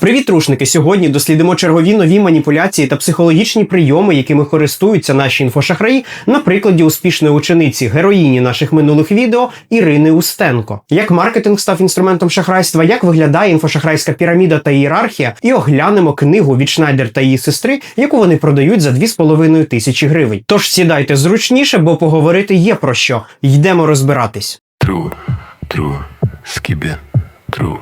Привіт, трушники! Сьогодні дослідимо чергові нові маніпуляції та психологічні прийоми, якими користуються наші інфошахраї на прикладі успішної учениці героїні наших минулих відео Ірини Устенко. Як маркетинг став інструментом шахрайства, як виглядає інфошахрайська піраміда та ієрархія, і оглянемо книгу від Шнайдер та її сестри, яку вони продають за 2,5 тисячі гривень. Тож сідайте зручніше, бо поговорити є про що. Йдемо розбиратись. True, true, skibbe, true.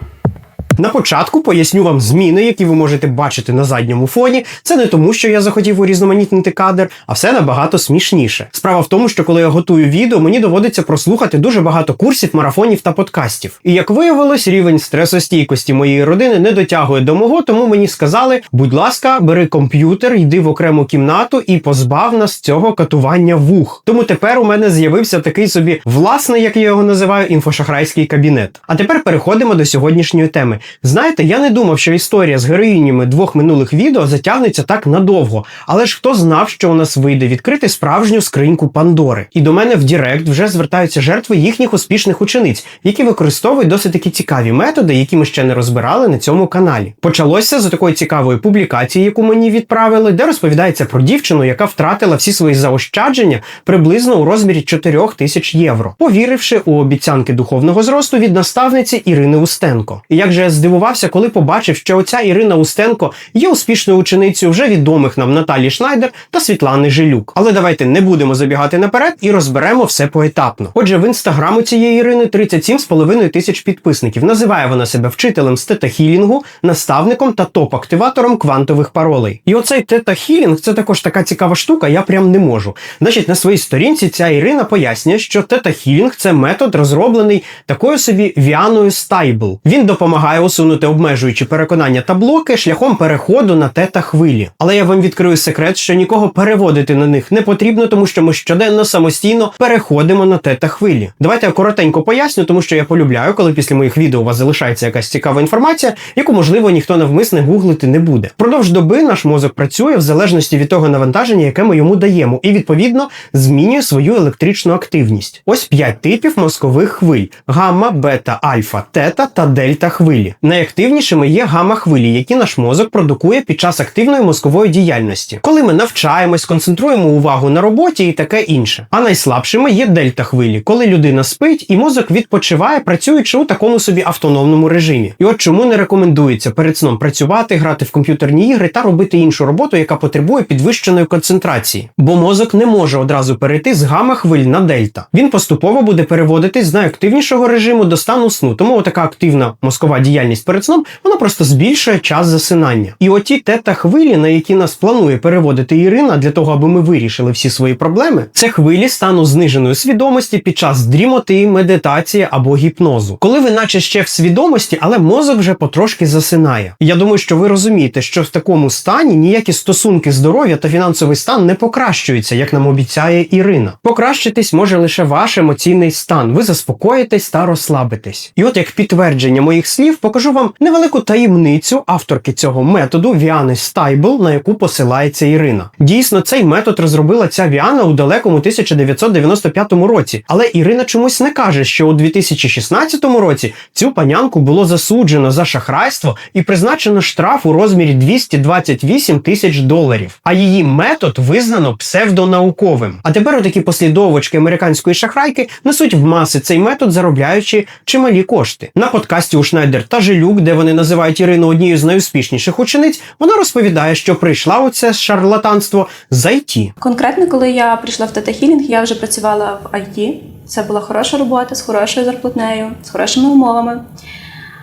На початку поясню вам зміни, які ви можете бачити на задньому фоні. Це не тому, що я захотів урізноманітнити кадр, а все набагато смішніше. Справа в тому, що коли я готую відео, мені доводиться прослухати дуже багато курсів, марафонів та подкастів. І як виявилось, рівень стресостійкості моєї родини не дотягує до мого, тому мені сказали: будь ласка, бери комп'ютер, йди в окрему кімнату і позбав нас цього катування вух. Тому тепер у мене з'явився такий собі власний, як я його називаю, інфошахрайський кабінет. А тепер переходимо до сьогоднішньої теми. Знаєте, я не думав, що історія з героїнями двох минулих відео затягнеться так надовго. Але ж хто знав, що у нас вийде відкрити справжню скриньку Пандори? І до мене в Дірект вже звертаються жертви їхніх успішних учениць, які використовують досить такі цікаві методи, які ми ще не розбирали на цьому каналі. Почалося з такої цікавої публікації, яку мені відправили, де розповідається про дівчину, яка втратила всі свої заощадження приблизно у розмірі 4 тисяч євро, повіривши у обіцянки духовного зросту від наставниці Ірини Устенко. І як же я здивувався, коли побачив, що оця Ірина Устенко є успішною ученицею вже відомих нам Наталі Шнайдер та Світлани Жилюк. Але давайте не будемо забігати наперед і розберемо все поетапно. Отже, в інстаграму цієї Ірини 37,5 тисяч підписників. Називає вона себе вчителем з тета-хілінгу, наставником та топ-активатором квантових паролей. І оцей тета-хілінг це також така цікава штука, я прям не можу. Значить, на своїй сторінці ця Ірина пояснює, що тета-хілінг це метод, розроблений такою собі Віаною Стайбл. Він допомагає усунути обмежуючі переконання та блоки шляхом переходу на тета-хвилі. Але я вам відкрию секрет, що нікого переводити на них не потрібно, тому що ми щоденно самостійно переходимо на тета-хвилі. Давайте я коротенько поясню, тому що я полюбляю, коли після моїх відео у вас залишається якась цікава інформація, яку можливо ніхто навмисне гуглити не буде. Впродовж доби наш мозок працює в залежності від того навантаження, яке ми йому даємо, і відповідно змінює свою електричну активність. Ось п'ять типів мозкових хвиль: гамма, бета, альфа, тета та дельта хвилі. Найактивнішими є гамма-хвилі, які наш мозок продукує під час активної мозкової діяльності, коли ми навчаємось, концентруємо увагу на роботі і таке інше. А найслабшими є дельта-хвилі, коли людина спить і мозок відпочиває, працюючи у такому собі автономному режимі. І от чому не рекомендується перед сном працювати, грати в комп'ютерні ігри та робити іншу роботу, яка потребує підвищеної концентрації. Бо мозок не може одразу перейти з гамма-хвиль на дельта. Він поступово буде переводитись з найактивнішого режиму до стану сну. Тому така активна мозкова діяльність перед сном вона просто збільшує час засинання. І оті тета хвилі, на які нас планує переводити Ірина для того, аби ми вирішили всі свої проблеми, це хвилі стану зниженої свідомості під час дрімоти, медитації або гіпнозу. Коли ви наче ще в свідомості, але мозок вже потрошки засинає. Я думаю, що ви розумієте, що в такому стані ніякі стосунки здоров'я та фінансовий стан не покращуються, як нам обіцяє Ірина. Покращитись може лише ваш емоційний стан. Ви заспокоїтесь та розслабитесь. І от як підтвердження моїх слів, покажу вам невелику таємницю авторки цього методу Віани Стайбл, на яку посилається Ірина. Дійсно, цей метод розробила ця Віана у далекому 1995 році, але Ірина чомусь не каже, що у 2016 році цю панянку було засуджено за шахрайство і призначено штраф у розмірі 228 тисяч доларів. А її метод визнано псевдонауковим. А тепер отакі послідовочки американської шахрайки несуть в маси цей метод, заробляючи чималі кошти. На подкасті у Шнайдер та Жилюк, де вони називають Ірину однією з найуспішніших учениць, вона розповідає, що прийшла у це шарлатанство з IT. Конкретно, коли я прийшла в Teta Хілінг, я вже працювала в IT. Це була хороша робота з хорошою зарплатнею, з хорошими умовами.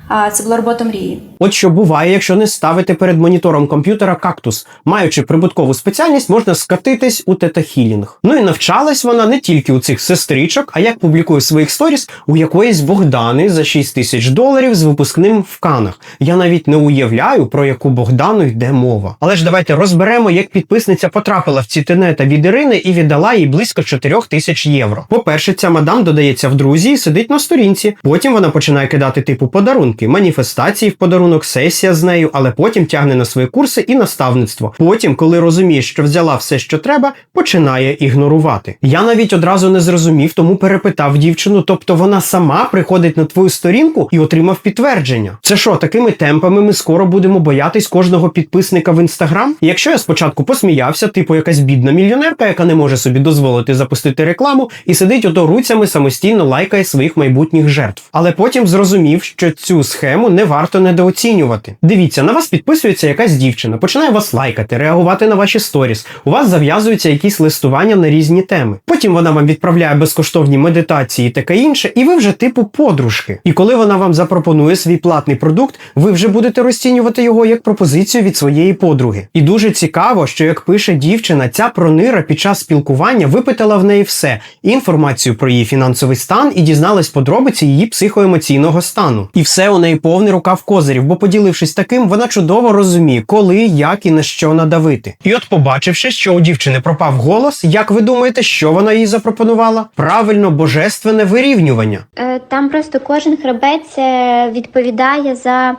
А це була робота мрії. От що буває, якщо не ставити перед монітором комп'ютера кактус. Маючи прибуткову спеціальність, можна скатитись у тета-хілінг. Ну і навчалась вона не тільки у цих сестричок, а як публікує своїх сторіс у якоїсь Богдани за 6 тисяч доларів з випускним в канах. Я навіть не уявляю, про яку Богдану йде мова. Але ж давайте розберемо, як підписниця потрапила в ці тенета від Ірини і віддала їй близько 4 тисяч євро. По-перше, ця мадам додається в друзі і сидить на сторінці. Потім вона починає кидати типу подарунки. Подарунки, маніфестації в подарунок, сесія з нею, але потім тягне на свої курси і наставництво. Потім, коли розуміє, що взяла все, що треба, починає ігнорувати. Я навіть одразу не зрозумів, тому перепитав дівчину, тобто вона сама приходить на твою сторінку і отримав підтвердження. Це що, такими темпами ми скоро будемо боятись кожного підписника в інстаграм? Якщо я спочатку посміявся, типу якась бідна мільйонерка, яка не може собі дозволити запустити рекламу і сидить ото руцями самостійно лайкає своїх майбутніх жертв. Але потім зрозумів, що цю схему не варто недооцінювати. Дивіться, на вас підписується якась дівчина, починає вас лайкати, реагувати на ваші сторіс. У вас зав'язуються якісь листування на різні теми. Потім вона вам відправляє безкоштовні медитації і таке інше, і ви вже типу подружки. І коли вона вам запропонує свій платний продукт, ви вже будете розцінювати його як пропозицію від своєї подруги. І дуже цікаво, що як пише дівчина, ця пронира під час спілкування випитала в неї все: інформацію про її фінансовий стан і дізналась подробиці її психоемоційного стану. І все у неї повний рукав козирів, бо поділившись таким, вона чудово розуміє, коли, як і на що надавити. І от, побачивши, що у дівчини пропав голос, як ви думаєте, що вона їй запропонувала? Правильно, божественне вирівнювання. Е, Там просто кожен хребець е, відповідає за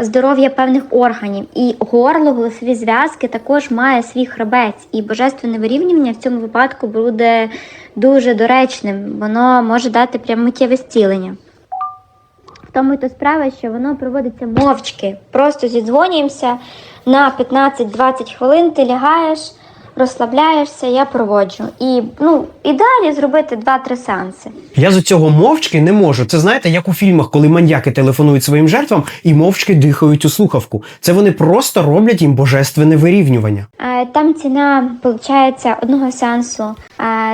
здоров'я певних органів. І горло, голосові зв'язки також має свій хребець. І божественне вирівнювання в цьому випадку буде дуже доречним. Воно може дати прям миттєве зцілення. Тому й то справа, що воно проводиться мовчки. Просто зідзвонюємося на 15-20 хвилин, ти лягаєш, розслабляєшся, я проводжу. І, ну, і далі зробити 2-3 сеанси. Я з цього мовчки не можу. Це знаєте, як у фільмах, коли маньяки телефонують своїм жертвам і мовчки дихають у слухавку. Це вони просто роблять їм божественне вирівнювання. Е, Там ціна виходить одного сеансу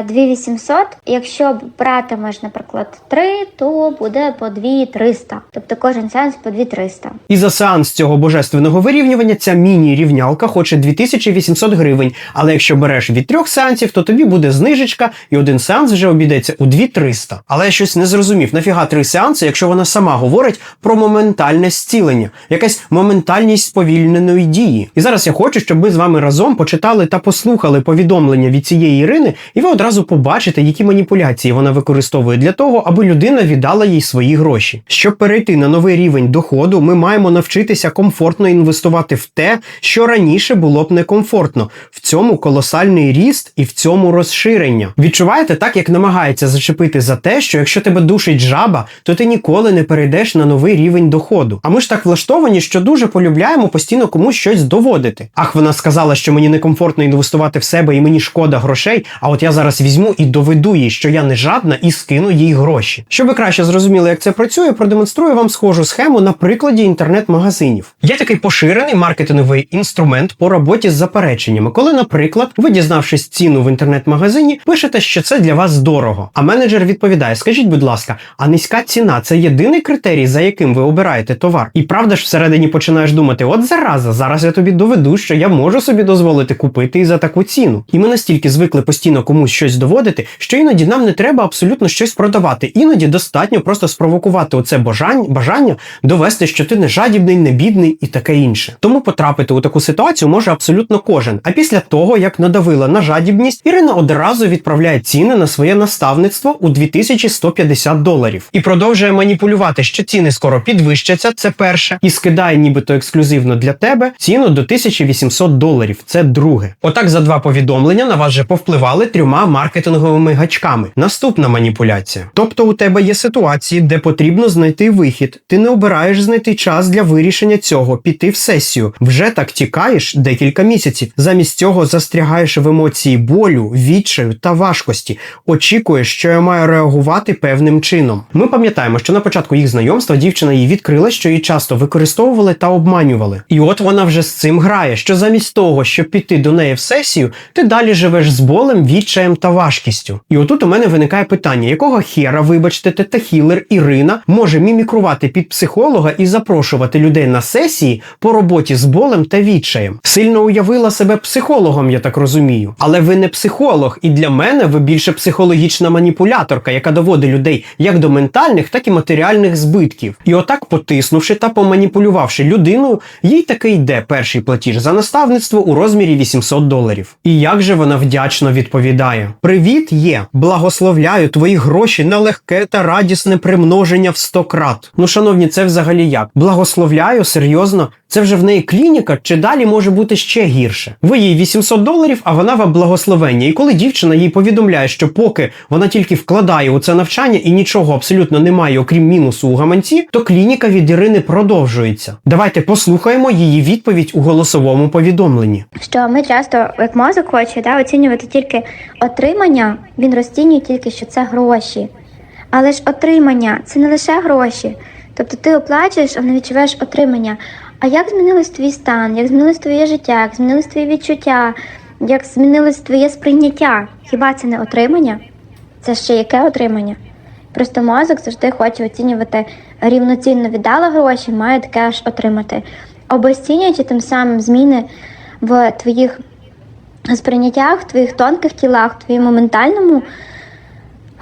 е, 2800. Якщо брати, можна, наприклад, 3, то буде по 2300. Тобто кожен сеанс по 2300. І за сеанс цього божественного вирівнювання ця міні-рівнялка хоче 2800 гривень. Але якщо береш від трьох сеансів, то тобі буде знижечка, і один сеанс вже обійдеться у 2300. Але я щось не зрозумів, нафіга три сеанси, якщо вона сама говорить про моментальне зцілення, якась моментальність сповільненої дії. І зараз я хочу, щоб ми з вами разом почитали та послухали повідомлення від цієї Ірини, і ви одразу побачите, які маніпуляції вона використовує для того, аби людина віддала їй свої гроші. Щоб перейти на новий рівень доходу, ми маємо навчитися комфортно інвестувати в те, що раніше було б некомфортно. В цьому колосальний ріст і в цьому розширення. Відчуваєте так, як намагається зачепити за те, що якщо тебе душить жаба, то ти ніколи не перейдеш на новий рівень доходу. А ми ж так влаштовані, що дуже полюбляємо постійно комусь щось доводити. Ах, вона сказала, що мені некомфортно інвестувати в себе і мені шкода грошей. А от я зараз візьму і доведу їй, що я не жадна, і скину їй гроші. Щоб ви краще зрозуміли, як це працює, продемонструю вам схожу схему на прикладі інтернет-магазинів. Є такий поширений маркетинговий інструмент по роботі з запереченнями, коли, наприклад, ви, дізнавшись ціну в інтернет-магазині, пишете, що це для вас дорого. А менеджер відповідає: Скажіть, будь ласка, а низька ціна це єдиний критерій, за яким ви обираєте товар? І правда ж всередині починаєш думати: от зараза, зараз я тобі доведу, що я можу собі дозволити купити і за таку ціну. І ми настільки звикли постійно комусь щось доводити, що іноді нам не треба абсолютно щось продавати. Іноді достатньо просто спровокувати оце бажання, бажання довести, що ти не жадібний, не бідний і таке інше. Тому потрапити у таку ситуацію може абсолютно кожен. А після того, як надавила на жадібність, Ірина одразу відправляє ціни на своє наставництво у 2150 доларів і продовжує маніпулювати, що ціни скоро підвищаться. Це перше, і скидає, нібито ексклюзивно для тебе ціну до 1800 доларів. Це друге. Отак за два повідомлення на вас вже повпливали трьома маркетинговими гачками. Наступна маніпуляція. Тобто у тебе є ситуації, де потрібно знайти вихід. Ти не обираєш знайти час для вирішення цього, піти в сесію. Вже так тікаєш декілька місяців. Замість цього застрягаєш в емоції болю, відчаю та важкості. Очікуєш, що я маю реагувати певним чином. Ми пам'ятаємо, що на початку їх знайомства дівчина їй відкрила, що її часто використовували та обманювали. І от вона вже з цим грає, що замість того, щоб піти до неї в сесію, ти далі живеш з болем, відчаєм та важкістю. І отут у мене виникає питання, якого хера, вибачте, тета-хілер Ірина може мімікрувати під психолога і запрошувати людей на сесії по роботі з болем та відчаєм. Сильно уявила себе психологом, я так розумію. Але ви не психолог, і для мене ви більше психологічна маніпуляторка, яка доводить людей як до ментальних, так і матеріальних збитків. І отак, потиснувши та поманіпулювавши людиною, їй таки йде перший платіж за наставництво у розмірі 800 доларів. І як же вона вдячно відповідає: Привіт, є! Благословляю твої гроші на легке та радісне примноження в 100 крат. Ну, шановні, це взагалі як? Благословляю, серйозно. Це вже в неї клініка, чи далі може бути ще гірше? Ви їй 800 доларів, а вона вам благословення. І коли дівчина їй повідомляє, що поки вона тільки вкладає у це навчання і нічого абсолютно немає, окрім мінусу у гаманці, то клініка від Ірини продовжується. Давайте послухаємо її відповідь у голосовому повідомленні. що ми часто, як мозок хоче, да, оцінювати тільки отримання, він розцінює тільки, що це гроші. Але ж отримання це не лише гроші. Тобто ти оплачуєш, а не відчуваєш отримання. А як змінилось твій стан, як змінилось твоє життя, як змінилось твої відчуття, як змінилось твоє сприйняття? Хіба це не отримання? Це ще яке отримання? Просто мозок завжди хоче оцінювати рівноцінно віддала гроші, має таке ж отримати. Обесцінюючи тим самим зміни в твоїх сприйняттях, в твоїх тонких тілах, в твоєму ментальному,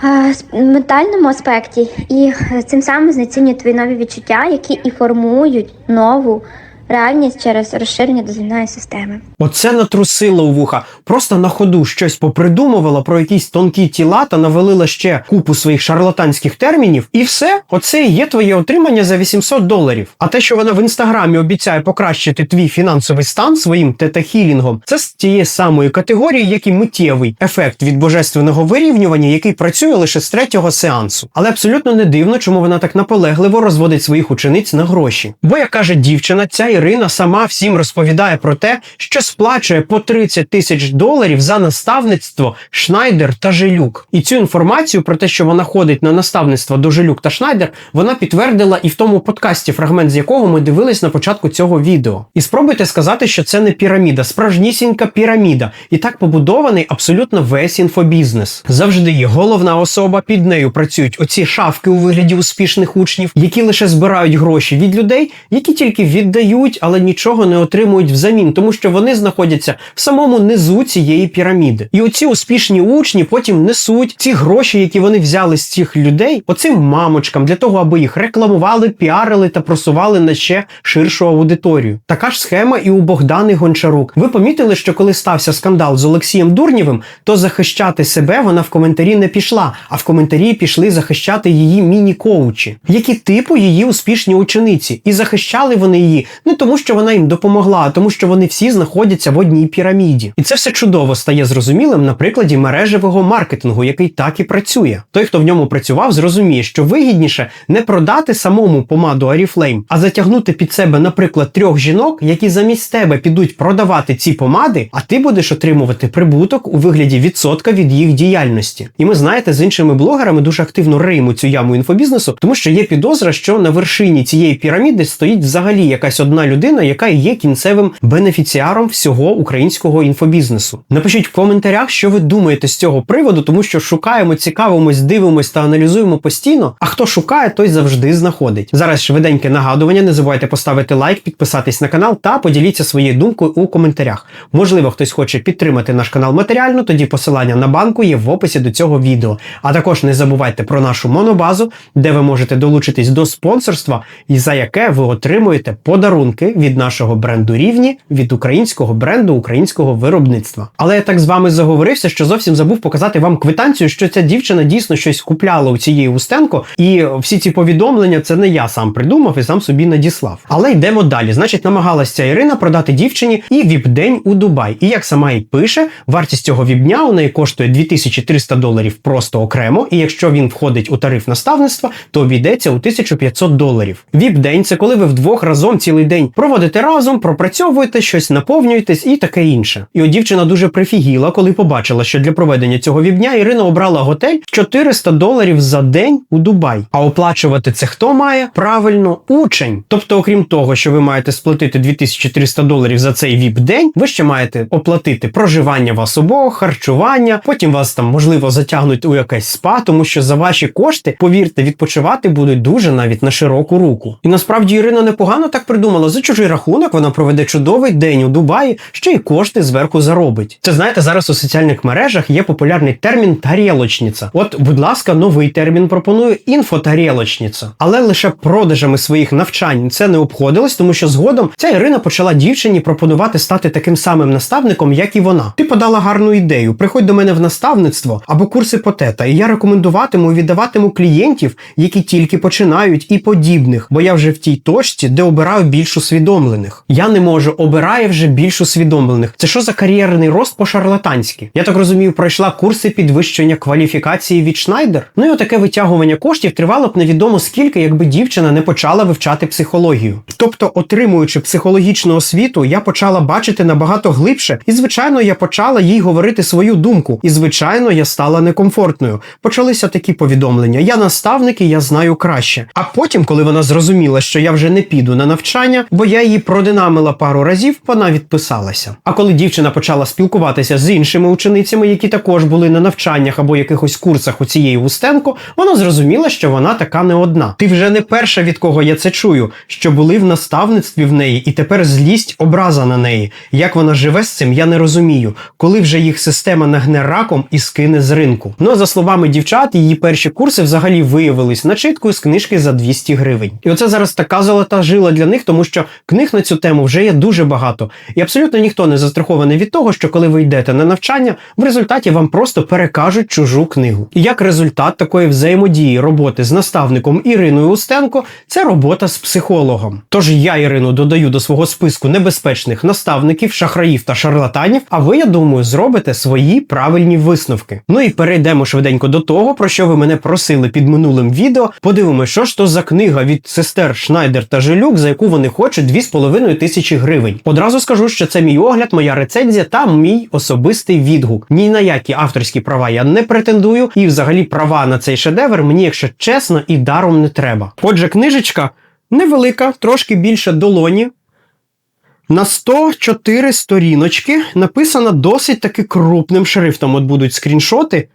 е, ментальному аспекті, і е, цим самим знецінює твої нові відчуття, які і формують нову реальність через розширення дозвільної системи. Оце натрусило у вуха. Просто на ходу щось попридумувала про якісь тонкі тіла та навалила ще купу своїх шарлатанських термінів, і все, оце і є твоє отримання за 800 доларів. А те, що вона в інстаграмі обіцяє покращити твій фінансовий стан своїм тета-хілінгом, це з тієї самої категорії, як і миттєвий ефект від божественного вирівнювання, який працює лише з третього сеансу. Але абсолютно не дивно, чому вона так наполегливо розводить своїх учениць на гроші. Бо як каже дівчина, ця Ірина сама всім розповідає про те, що сплачує по 30 тисяч доларів за наставництво Шнайдер та Жилюк. І цю інформацію про те, що вона ходить на наставництво до Жилюк та Шнайдер, вона підтвердила і в тому подкасті, фрагмент з якого ми дивились на початку цього відео. І спробуйте сказати, що це не піраміда, справжнісінька піраміда. І так побудований абсолютно весь інфобізнес. Завжди є головна особа, під нею працюють оці шавки у вигляді успішних учнів, які лише збирають гроші від людей, які тільки віддають, але нічого не отримують взамін, тому що вони знаходяться в самому низу цієї піраміди. І оці успішні учні потім несуть ці гроші, які вони взяли з цих людей, оцим мамочкам для того, аби їх рекламували, піарили та просували на ще ширшу аудиторію. Така ж схема і у Богдани Гончарук. Ви помітили, що коли стався скандал з Олексієм Дурнєвим, то захищати себе вона в коментарі не пішла, а в коментарі пішли захищати її міні-коучі, які типу її успішні учениці. І захищали вони її не тому, що вона їм допомогла, а тому, що вони всі знаходяться в одній піраміді. І це все чудово стає зрозумілим на прикладі мережевого маркетингу, який так і працює. Той, хто в ньому працював, зрозуміє, що вигідніше не продати самому помаду Oriflame, а затягнути під себе, наприклад, трьох жінок, які замість тебе підуть продавати ці помади, а ти будеш отримувати прибуток у вигляді відсотка від їх діяльності. І ми знаєте, з іншими блогерами дуже активно риємо цю яму інфобізнесу, тому що є підозра, що на вершині цієї піраміди стоїть взагалі якась одна людина, яка є кінцевим бенефіціаром всього українського інфобізнесу. Напишіть в коментарях, що ви думаєте з цього приводу, тому що шукаємо, цікавимось, дивимось та аналізуємо постійно. А хто шукає, той завжди знаходить. Зараз швиденьке нагадування. Не забувайте поставити лайк, підписатись на канал та поділіться своєю думкою у коментарях. Можливо, хтось хоче підтримати наш канал матеріально, тоді посилання на банку є в описі до цього відео. А також не забувайте про нашу монобазу, де ви можете долучитись до спонсорства, і за яке ви отримуєте подарунки від нашого бренду рівні від українського бренду українського виробництва. Але я так з вами заговорився, що зовсім забув показати вам квитанцію, що ця дівчина дійсно щось купляла у цієї Устенко, і всі ці повідомлення це не я сам придумав і сам собі надіслав. Але йдемо далі. Значить, намагалася Ірина продати дівчині і віп-день у Дубай. І як сама й пише, вартість цього віп-дня у неї коштує 2300 доларів просто окремо. І якщо він входить у тариф наставництва, то обійдеться у 1500 доларів. Віп-день це коли ви вдвох разом цілий день проводите разом, пропрацьовуєте щось, наповнюєтесь і таке інше. І от дівчина дуже прифігіла, коли побачила, що для проведення цього віп-дня Ірина обрала готель 400 доларів за день у Дубай. А оплачувати це хто має? Правильно, учень. Тобто, окрім того, що ви маєте сплатити 2300 доларів за цей віп-день, ви ще маєте оплатити проживання вас обох, харчування. Потім вас там можливо затягнуть у якесь спа, тому що за ваші кошти, повірте, відпочивати будуть дуже навіть на широку руку. І насправді Ірина непогано так придумала, думала, за чужий рахунок вона проведе чудовий день у Дубаї, ще й кошти зверху заробить. Це знаєте, зараз у соціальних мережах є популярний термін тарілочниця. От, будь ласка, новий термін пропоную інфотарілочниця. Але лише продажами своїх навчань це не обходилось, тому що згодом ця Ірина почала дівчині пропонувати стати таким самим наставником, як і вона. Ти подала гарну ідею. Приходь до мене в наставництво або курси по тета, і я рекомендуватиму і віддаватиму клієнтів, які тільки починають, і подібних, бо я вже в тій точці, де обираю більш усвідомлених. Я не можу, обирає вже більш усвідомлених. Це що за кар'єрний рост по-шарлатанськи? Я так розумію, пройшла курси підвищення кваліфікації від Шнайдер. Ну і отаке витягування коштів тривало б невідомо скільки, якби дівчина не почала вивчати психологію. Тобто, отримуючи психологічну освіту, я почала бачити набагато глибше, і звичайно, я почала їй говорити свою думку. І звичайно, я стала некомфортною. Почалися такі повідомлення: я наставник і я знаю краще. А потім, коли вона зрозуміла, що я вже не піду на навчання, бо я її продинамила пару разів, вона відписалася. А коли дівчина почала спілкуватися з іншими ученицями, які також були на навчаннях або якихось курсах у цієї Устенко, вона зрозуміла, що вона така не одна. Ти вже не перша, від кого я це чую, що були в наставництві в неї, і тепер злість образа на неї. Як вона живе з цим, я не розумію. Коли вже їх система нагне раком і скине з ринку. Ну за словами дівчат, її перші курси взагалі виявились начиткою з книжки за 200 гривень. І оце зараз така золота жила для них, тому що книг на цю тему вже є дуже багато. І абсолютно ніхто не застрахований від того, що коли ви йдете на навчання, в результаті вам просто перекажуть чужу книгу. І як результат такої взаємодії роботи з наставником Іриною Устенко, це робота з психологом. Тож я Ірину додаю до свого списку небезпечних наставників, шахраїв та шарлатанів. А ви, я думаю, зробите свої правильні висновки. Ну і перейдемо швиденько до того, про що ви мене просили під минулим відео. Подивимося, що ж то за книга від сестер Шнайдер та Жилюк, за яку вони хочуть 2,5 тисячі гривень. Одразу скажу, що це мій огляд, моя рецензія та мій особистий відгук. Ні на які авторські права я не претендую, і взагалі права на цей шедевр мені, якщо чесно, і даром не треба. Отже, книжечка невелика, трошки більше долоні. На 104 сторіночки написано досить таки крупним шрифтом. От будуть скріншоти.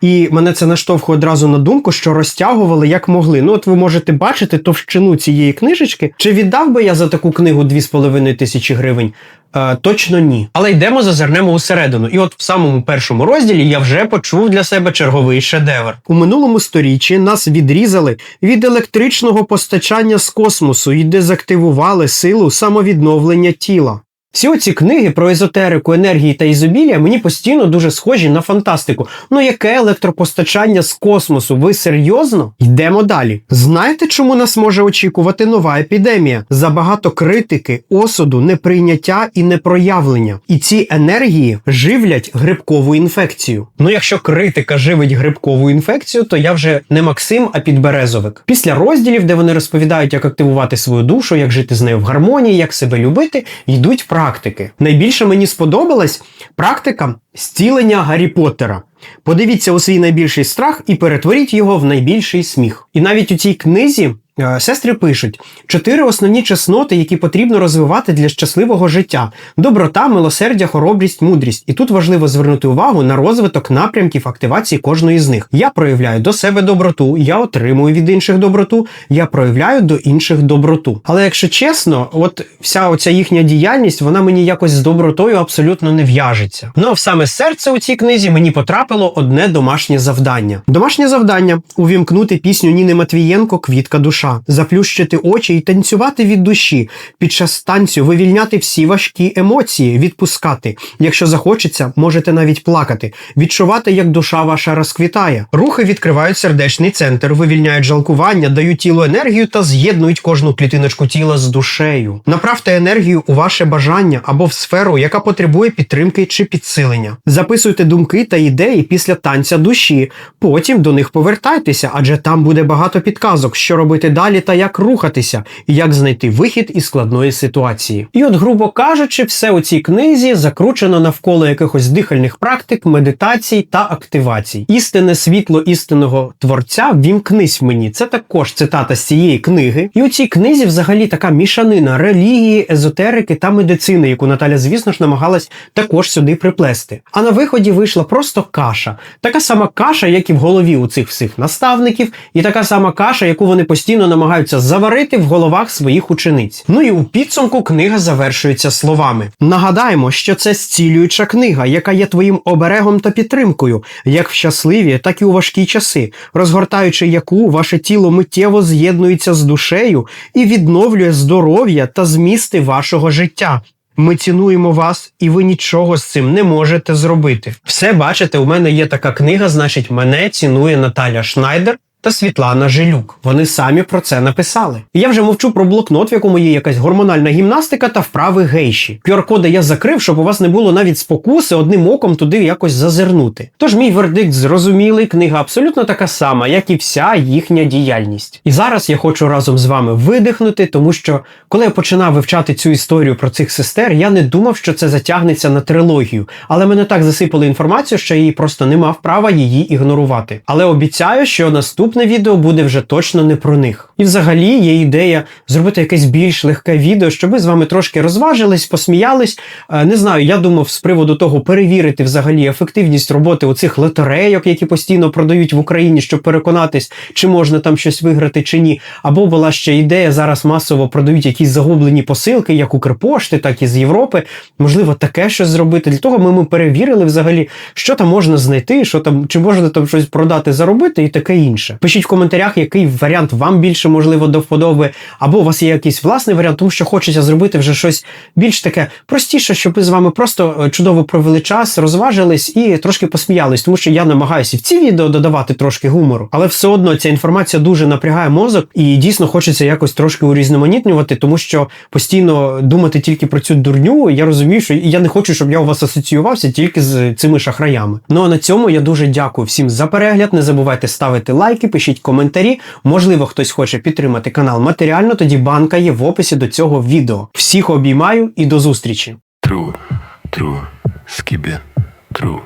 І мене це наштовхує одразу на думку, що розтягували як могли. Ну, от ви можете бачити товщину цієї книжечки. Чи віддав би я за таку книгу 2,5 тисячі гривень? Е, точно ні. Але йдемо зазирнемо усередину. І от в самому першому розділі я вже почув для себе черговий шедевр. У минулому сторіччі нас відрізали від електричного постачання з космосу і дезактивували силу самовідновлення тіла. Всі оці книги про езотерику, енергії та ізобілія мені постійно дуже схожі на фантастику. Ну яке електропостачання з космосу? Ви серйозно? Йдемо далі. Знаєте, чому нас може очікувати нова епідемія? Забагато критики, осуду, неприйняття і непроявлення. І ці енергії живлять грибкову інфекцію. Ну, якщо критика живить грибкову інфекцію, то я вже не Максим, а підберезовик. Після розділів, де вони розповідають, як активувати свою душу, як жити з нею в гармонії, як себе любити, йдуть практики. Найбільше мені сподобалась практика зцілення Гаррі Поттера. Подивіться у свій найбільший страх і перетворіть його в найбільший сміх. І навіть у цій книзі. Е, Сестри пишуть чотири основні чесноти, які потрібно розвивати для щасливого життя: доброта, милосердя, хоробрість, мудрість. І тут важливо звернути увагу на розвиток напрямків активації кожної з них. Я проявляю до себе доброту, я отримую від інших доброту, я проявляю до інших доброту. Але якщо чесно, от вся оця їхня діяльність, вона мені якось з добротою абсолютно не в'яжеться. Ну а саме серце у цій книзі мені потрапило одне домашнє завдання. Домашнє завдання увімкнути пісню Ніни Матвієнко Квітка душа, заплющити очі і танцювати від душі. Під час танцю вивільняти всі важкі емоції, відпускати. Якщо захочеться, можете навіть плакати, відчувати, як душа ваша розквітає. Рухи відкривають сердечний центр, вивільняють жалкування, дають тілу енергію та з'єднують кожну клітиночку тіла з душею. Направте енергію у ваше бажання або в сферу, яка потребує підтримки чи підсилення. Записуйте думки та ідеї після танця душі. Потім до них повертайтеся, адже там буде багато підказок, що робити далі та як рухатися, і як знайти вихід із складної ситуації. І от, грубо кажучи, все у цій книзі закручено навколо якихось дихальних практик, медитацій та активацій. Істинне світло істинного творця вімкнись мені. Це також цитата з цієї книги. І у цій книзі взагалі така мішанина релігії, езотерики та медицини, яку Наталя, звісно ж, намагалась також сюди приплести. А на виході вийшла просто каша. Така сама каша, як і в голові у цих всіх наставників, і така сама каша, яку вони постійно максимально намагаються заварити в головах своїх учениць. Ну і у підсумку книга завершується словами: нагадаємо, що це зцілююча книга, яка є твоїм оберегом та підтримкою, як в щасливі, так і у важкі часи, розгортаючи яку ваше тіло миттєво з'єднується з душею і відновлює здоров'я та змісти вашого життя. Ми цінуємо вас, і ви нічого з цим не можете зробити. Все бачите, у мене є така книга, значить, мене цінує Наталя Шнайдер. Та Світлана Жилюк. Вони самі про це написали. Я вже мовчу про блокнот, в якому є якась гормональна гімнастика та вправи гейші. QR-коди я закрив, щоб у вас не було навіть спокуси одним оком туди якось зазирнути. Тож мій вердикт зрозумілий, книга абсолютно така сама, як і вся їхня діяльність. І зараз я хочу разом з вами видихнути, тому що коли я починав вивчати цю історію про цих сестер, я не думав, що це затягнеться на трилогію, але мене так засипали інформацію, що я її просто не мав права її ігнорувати. Але обіцяю, що наступне відео буде вже точно не про них. І взагалі є ідея зробити якесь більш легке відео, щоб ми з вами трошки розважились, посміялись. Е, Не знаю, я думав з приводу того перевірити взагалі ефективність роботи оцих лотерейок, які постійно продають в Україні, щоб переконатись, чи можна там щось виграти, чи ні. Або була ще ідея, зараз масово продають якісь загублені посилки, як Укрпошти, так і з Європи. Можливо, таке щось зробити. Для того ми, ми перевірили взагалі, що там можна знайти, що там, чи можна там щось продати, заробити і таке інше. Пишіть в коментарях, який варіант вам більше можливо до вподоби, або у вас є якийсь власний варіант, тому що хочеться зробити вже щось більш таке простіше, щоб ми з вами просто е, чудово провели час, розважились і трошки посміялись, тому що я намагаюся в ці відео додавати трошки гумору, але все одно ця інформація дуже напрягає мозок, і дійсно хочеться якось трошки урізноманітнювати, тому що постійно думати тільки про цю дурню. Я розумію, що я не хочу, щоб я у вас асоціювався тільки з цими шахраями. Ну а на цьому я дуже дякую всім за перегляд. Не забувайте ставити лайки, пишіть коментарі. Можливо, хтось хоче підтримати канал матеріально. Тоді банка є в описі до цього відео. Всіх обіймаю і до зустрічі. True, true, skibbe, true.